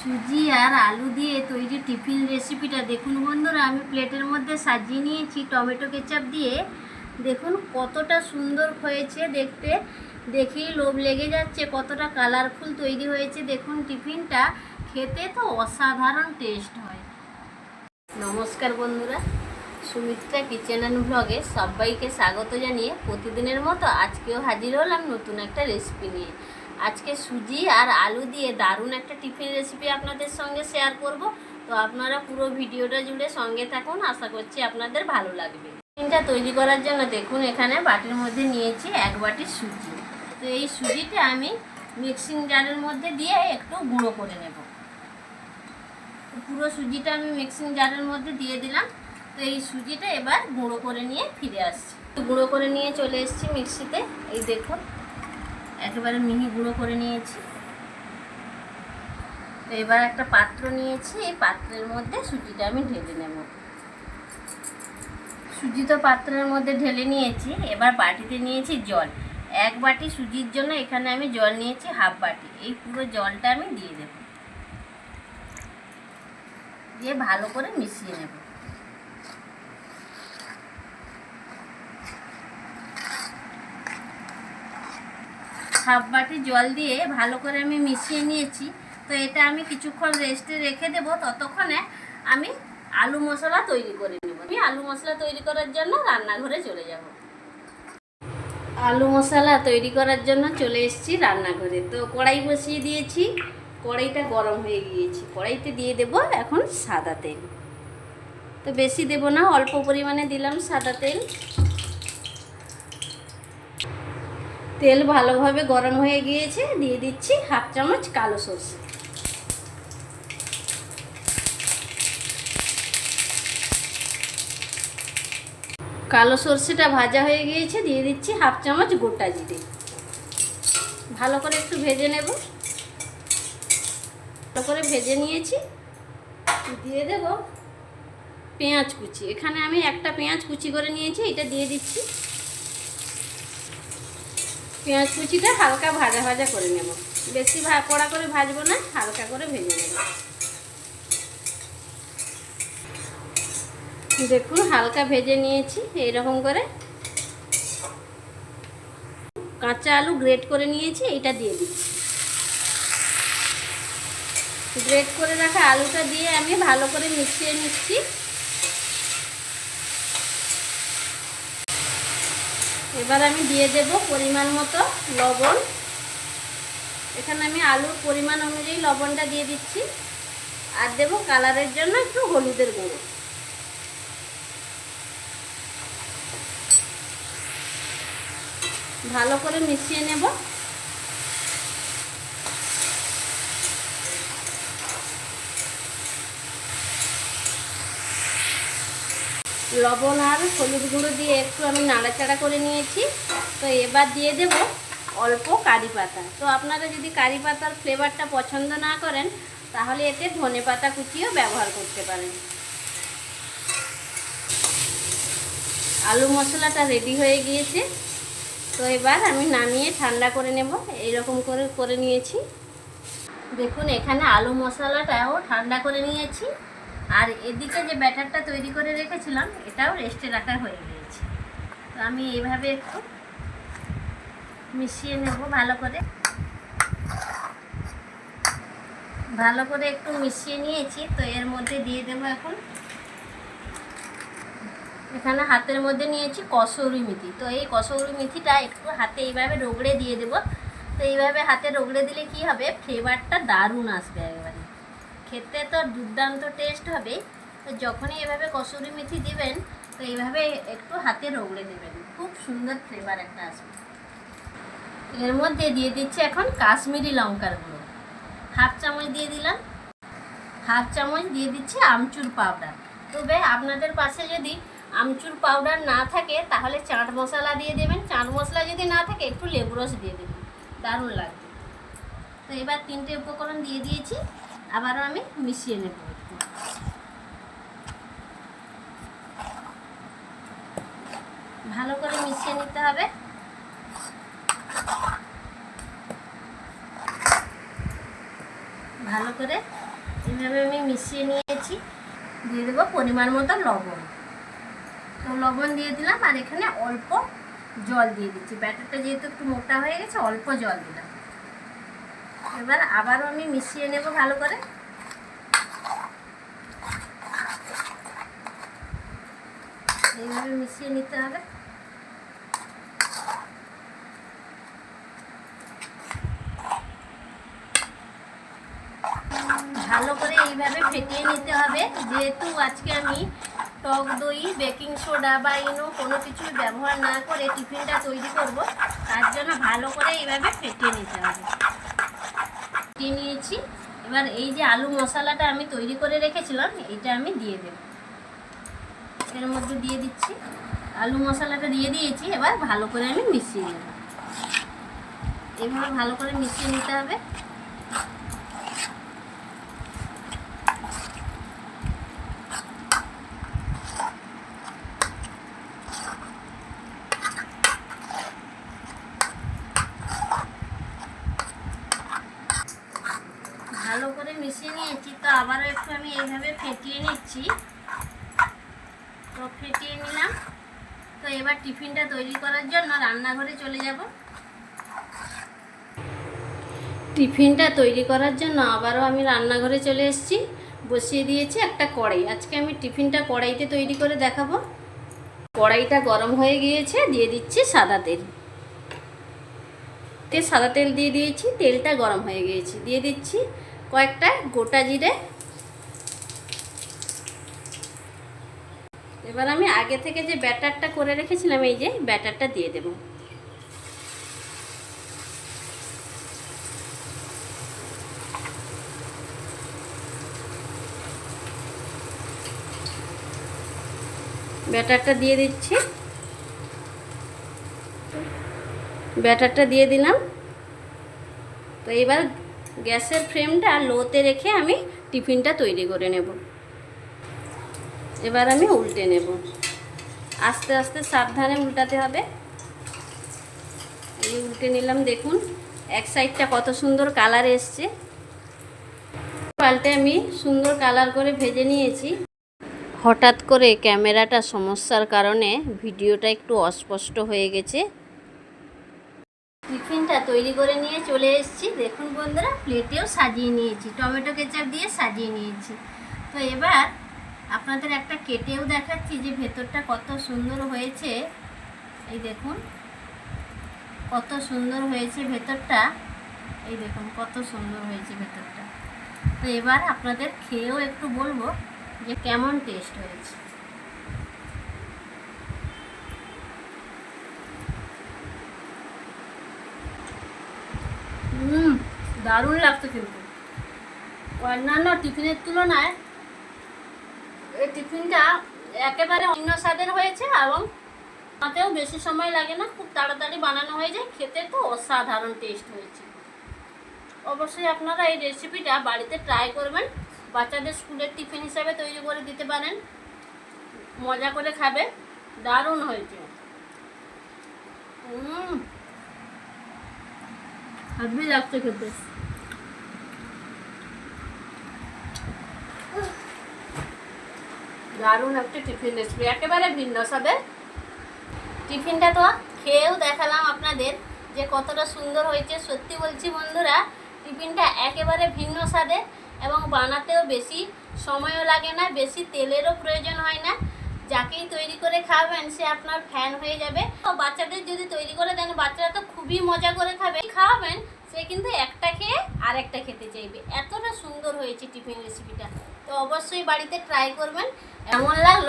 সুজি আর আলু দিয়ে তৈরি টিফিন রেসিপিটা দেখুন বন্ধুরা, আমি প্লেটের মধ্যে সাজিয়ে নিয়েছি টমেটো কেচাপ দিয়ে। দেখুন কতটা সুন্দর হয়েছে দেখতে। দেখেই লোভ লেগে যাচ্ছে, কতটা কালারফুল তৈরি হয়েছে। দেখুন টিফিনটা, খেতে তো অসাধারণ টেস্ট হয়। নমস্কার বন্ধুরা, সুমিত্রা কিচেন অ্যান্ড ব্লগে সবাইকে স্বাগত জানিয়ে প্রতিদিনের মতো আজকেও হাজির হলাম নতুন একটা রেসিপি নিয়ে। আজকে সুজি আর আলু দিয়ে দারুণ একটা টিফিন রেসিপি আপনাদের সঙ্গে শেয়ার করব। তো আপনারা পুরো ভিডিওটা জুড়ে সঙ্গে থাকুন, আশা করছি আপনাদের ভালো লাগবে। টিফিনটা তৈরি করার জন্য দেখুন, এখানে বাটির মধ্যে নিয়েছি এক বাটি সুজি। তো এই সুজিটা আমি মিক্সিং জারের মধ্যে দিয়ে একটু গুঁড়ো করে নেব। পুরো সুজিটা আমি মিক্সিং জারের মধ্যে দিয়ে দিলাম। তো এই সুজিটা এবার গুঁড়ো করে নিয়ে ফিরে আসছি। গুঁড়ো করে নিয়ে চলে এসেছি মিক্সিতে এই দেখুন। একেবারে মিহি গুঁড়ো করে নিয়েছি। তো এবার একটা পাত্র নিয়েছি, এই পাত্রের মধ্যে সুজিটা আমি ঢেলে নেব। সুজি তো পাত্রের মধ্যে ঢেলে নিয়েছি, এবার বাটিতে নিয়েছি জল। এক বাটি সুজির জন্য এখানে আমি জল নিয়েছি, হাফ বাটি। এই পুরো জলটা আমি দিয়ে দেব। দিয়ে ভালো করে মিশিয়ে নেব। হাফ বাটি জল দিয়ে ভালো করে আমি মিশিয়ে নিয়েছি। তো এটা আমি কিছুক্ষণ রেস্টে রেখে দেব। ততক্ষণে আমি আলু মশলা তৈরি করে নেব। আমি আলু মশলা তৈরি করার জন্য রান্নাঘরে চলে যাব। আলু মশলা তৈরি করার জন্য চলে এসেছি রান্নাঘরে। তো কড়াই বসিয়ে দিয়েছি। কড়াইটা গরম হয়ে গিয়েছে। কড়াইতে দিয়ে দেব এখন সাদা তেল। তো বেশি দেব না, অল্প পরিমাণে দিলাম সাদা তেল। তেল ভালোভাবে গরম হয়ে গিয়েছে, দিয়ে দিচ্ছি হাফ চামচ কালো সর্ষে। কালো সর্ষেটা ভাজা হয়ে গিয়েছে, দিয়ে দিচ্ছি হাফ চামচ গোটা জিরে। ভালো করে একটু ভেজে নেব। ভালো করে ভেজে নিয়েছি। দিয়ে দেব পেঁয়াজ কুচি। এখানে আমি একটা পেঁয়াজ কুচি করে নিয়েছি, এটা দিয়ে দিচ্ছি। পেঁয়াজ কুচিটা হালকা ভাজা ভাজা করে নেব। বেশি কড়া করে ভাজবো না, হালকা করে ভেজে নেব। দেখুন, হালকা ভেজে নিয়েছি, এইরকম করে। কাঁচা আলু গ্রেট করে নিয়েছি এটা দিয়ে দিচ্ছি। গ্রেট করে রাখা আলুটা দিয়ে আমি ভালো করে মিশিয়ে নিচ্ছি। এবার আমি দিয়ে দেব পরিমাণ মতো লবণ। এখানে আমি আলুর পরিমাণ অনুযায়ী লবণটা দিয়ে দিচ্ছি। আর দেব কালারের জন্য একটু হলুদের গুঁড়ো। ভালো করে মিশিয়ে নেব। লবণ আর হলুদ গুঁড়ো দিয়ে একটু আমি নাড়াচাড়া করে নিয়েছি। তো এবার দিয়ে দেব অল্প কারি পাতা। তো আপনারা যদি কারি পাতার ফ্লেভারটা পছন্দ না করেন, তাহলে এতে ধনে পাতা কুচিও ব্যবহার করতে পারেন। আলু মশলাটা রেডি হয়ে গিয়েছে। তো এবার আমি নামিয়ে ঠান্ডা করে নেব। এইরকম করে করে নিয়েছি। দেখুন, এখানে আলু মশলাটাও ঠান্ডা করে নিয়েছি। আর এদিকে যে ব্যাটারটা তৈরি করে রেখেছিলাম, এটাও রেস্টে রাখা হয়ে গিয়েছে। তো আমি এইভাবে একটু মিশিয়ে নেব ভালো করে। ভালো করে একটু মিশিয়ে নিয়েছি, তো এর মধ্যে দিয়ে দেবো এখন। এখানে হাতের মধ্যে নিয়েছি কসৌরি মেথি। তো এই কসৌরি মেথিটা একটু হাতে এইভাবে রগড়ে দিয়ে দেবো। তো এইভাবে হাতে রগড়ে দিলে কি হবে? ফ্লেভারটা দারুণ আসবে একেবারে। খেতে তো দুর্দান্ত টেস্ট হবে। তো যখনই এভাবে কসুরি মেথি দিবেন, তো এইভাবে একটু হাতে রগড়ে দেবেন খুব সুন্দর ফ্লেভার একটা আসবে এর মধ্যে দিয়ে দিচ্ছি এখন কাশ্মীরি লঙ্কার গুঁড়ো। হাফ চামচ দিয়ে দিলাম। হাফ চামচ দিয়ে দিচ্ছি আমচুর পাউডার তবে আপনাদের পাশে যদি আমচুর পাউডার না থাকে, তাহলে চাট মশলা দিয়ে দেবেন। চাট মশলা যদি না থাকে, একটু লেবু রস দিয়ে দেবেন। দারুণ লাগবে। তো এবার তিনটে উপকরণ দিয়ে দিয়েছি। আবারও আমি মিশিয়ে নেব ভালো করে মিশিয়ে নিতে হবে। ভালো করে এইভাবে আমি মিশিয়ে নিয়েছি। দিয়ে দেবো পরিমাণ মতো লবণ। তো লবণ দিয়ে দিলাম আর এখানে অল্প জল দিয়ে দিচ্ছি। ব্যাটারটা যেহেতু একটু মোটা হয়ে গেছে, অল্প জল দিলাম। এবার আবারও আমি মিশিয়ে নেব ভালো করে। এইভাবে মিশিয়ে নিতে হবে। ভালো করে এইভাবে ফেটিয়ে নিতে হবে। যেহেতু আজকে আমি টক দই, বেকিং সোডা বা ইনো কোনো কিছুই ব্যবহার না করে টিফিনটা তৈরি করব, তার জন্য ভালো করে এইভাবে ফেটিয়ে নিতে হবে। ফেটিয়ে নিয়েছি। এবার এই যে আলু মশলাটা আমি তৈরি করে রেখেছিলাম এটা আমি দিয়ে দেব। এর মধ্যে দিয়ে দিচ্ছি। আলু মশলাটা দিয়ে দিয়েছি, এবার ভালো করে আমি মিশিয়ে নেব। এভাবে ভালো করে মিশিয়ে নিতে হবে ভালো করে মিশিয়ে নিয়েছি তো আবারও একটু আমি এইভাবে ফেটিয়ে নিচ্ছি তো ফেটিয়ে নিলাম তো এবার টিফিনটা তৈরি করার জন্য রান্নাঘরে চলে যাব। টিফিনটা তৈরি করার জন্য আবারও আমি রান্নাঘরে চলে এসেছি। বসিয়ে দিয়েছি একটা কড়াই। আজকে আমি টিফিনটা কড়াইতে তৈরি করে দেখাবো। কড়াইটা গরম হয়ে গিয়েছে, দিয়ে দিচ্ছি সাদা তেল। তে সাদা তেল দিয়ে দিয়েছি, তেলটা গরম হয়ে গিয়েছে। দিয়ে দিচ্ছি কয়েকটা গোটা জিরে এবার আমি আগে থেকে যে ব্যাটারটা করে রেখেছিলাম, এই যে ব্যাটারটা দিয়ে দেব। ব্যাটারটা দিয়ে দিচ্ছি। ব্যাটারটা দিয়ে দিলাম। তো এবার গ্যাসের ফ্লেমটা লোতে রেখে আমি টিফিনটা তৈরি করে নেব। এবার আমি উল্টে নেব। আস্তে আস্তে সাবধানে উল্টাতে হবে। এই উল্টে নিলাম, দেখুন, এক সাইডটা কত সুন্দর কালার এসছে। পাল্টে আমি সুন্দর কালার করে ভেজে নিয়েছি। হঠাৎ করে ক্যামেরাটা সমস্যার কারণে ভিডিওটা একটু অস্পষ্ট হয়ে গেছে। টিফিনটা তৈরি করে নিয়ে চলে এসেছি। দেখুন বন্ধুরা, প্লেটেও সাজিয়ে নিয়েছি, টমেটো কেচাপ দিয়ে সাজিয়ে নিয়েছি। তো এবার আপনাদের একটা কেটেও দেখাচ্ছি যে ভেতরটা কত সুন্দর হয়েছে। এই দেখুন, কত সুন্দর হয়েছে ভেতরটা। এই দেখুন, কত সুন্দর হয়েছে ভেতরটা। তো এবার আপনাদের খেয়েও একটু বলব যে কেমন টেস্ট হয়েছে। হুম, দারুণ লাগতো কিন্তু। অন্যান্য টিফিনের তুলনায় এই টিফিনটা একেবারে অন্য স্বাদের হয়েছে এবং তাতেও বেশি সময় লাগে না, খুব তাড়াতাড়ি বানানো হয়ে যায়, খেতে তো অসাধারণ টেস্ট হয়েছে। অবশ্যই আপনারা এই রেসিপিটা বাড়িতে ট্রাই করবেন, বাচ্চাদের স্কুলের টিফিন হিসাবে তৈরি করে দিতে পারেন, মজা করে খাবে, দারুণ হয়েছে। হুম লাগছে খেতে। দারুণ একটা টিফিন রেসিপি একেবারে ভিন্ন। স্বাদের টিফিনটা তো খেয়েও দেখালাম আপনাদের যে কতটা সুন্দর হয়েছে। সত্যি বলছি বন্ধুরা, টিফিনটা একেবারে ভিন্ন স্বাদের এবং বানাতেও বেশি সময়ও লাগে না, বেশি তেলেরও প্রয়োজন হয় না। যাকেই তৈরি করে খাওয়াবেন সে আপনার ফ্যান হয়ে যাবে। তো বাচ্চাদের যদি তৈরি করে দেন, বাচ্চারা তো খুবই মজা করে খাবে। খাওয়াবেন, সে কিন্তু একটা খেয়ে আরেকটা খেতে চাইবে। এতটা সুন্দর হয়েছে টিফিন রেসিপিটা তো অবশ্যই বাড়িতে ট্রাই করবেন। এমন লাগল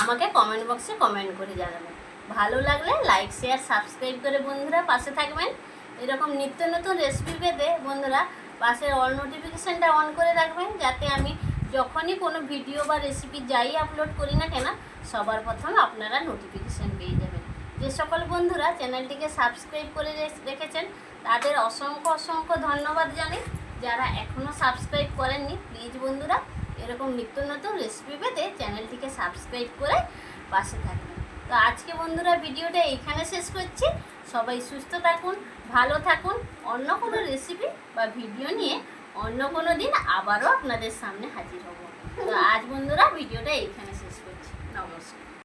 আমাকে কমেন্ট বক্সে কমেন্ট করে জানাবেন। ভালো লাগলে লাইক শেয়ার সাবস্ক্রাইব করে বন্ধুরা পাশে থাকবেন। এরকম নিত্য নতুন রেসিপি পেতে বন্ধুরা পাশের অল নোটিফিকেশানটা অন করে রাখবেন, যাতে আমি যখনই কোনো ভিডিও বা রেসিপি যাই আপলোড করি না কেন, সবার প্রথম আপনারা নোটিফিকেশান পেয়ে যাবেন। যে সকল বন্ধুরা চ্যানেলটিকে সাবস্ক্রাইব করে রেখেছেন, তাদের অসংখ্য অসংখ্য ধন্যবাদ জানাই। যারা এখনও সাবস্ক্রাইব করেননি প্লিজ বন্ধুরা এরকম নিত্য নতুন রেসিপি পেতে চ্যানেলটিকে সাবস্ক্রাইব করে পাশে থাকবেন। তো আজকে বন্ধুরা ভিডিওটা এইখানে শেষ করছি। সবাই সুস্থ থাকুন, ভালো থাকুন। অন্য কোনো রেসিপি বা ভিডিও নিয়ে অন্য কোনো দিন আবারও আপনাদের সামনে হাজির হব। তো আজ বন্ধুরা ভিডিওটা এইখানে